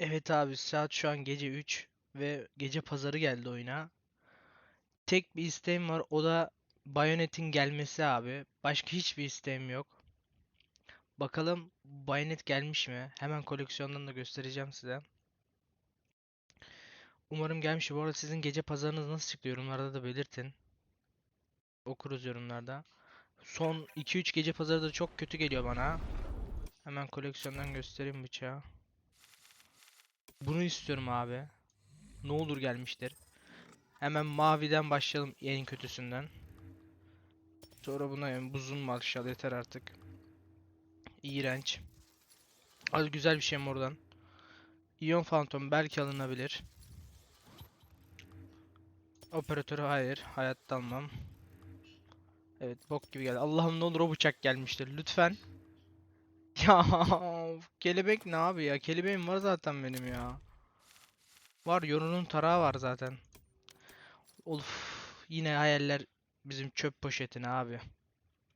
Evet abi saat şu an gece 3 ve gece pazarı geldi oyuna. Tek bir isteğim var o da Bayonet'in gelmesi abi. Başka hiçbir isteğim yok. Bakalım Bayonet gelmiş mi? Hemen koleksiyondan da göstereceğim size. Umarım gelmiş. Bu arada sizin gece pazarınız nasıl çıktı yorumlarda da belirtin. Okuruz yorumlarda. Son 2-3 gece pazarı da çok kötü geliyor bana. Hemen koleksiyondan göstereyim bıçağı. Bunu istiyorum abi. Ne olur gelmiştir. Hemen maviden başlayalım en kötüsünden. Sonra buna yani buzun marşal yeter artık. İğrenç. Az güzel bir şey mi oradan? İyon Phantom belki alınabilir. Operatörü hayır. Hayatta almam. Evet bok gibi geldi. Allah'ım ne olur o bıçak gelmiştir. Lütfen. Ya kelebek ne abi ya? Kelebeğim var zaten benim ya. Var yorunun tarağı var zaten. Of yine hayaller bizim çöp poşetine abi.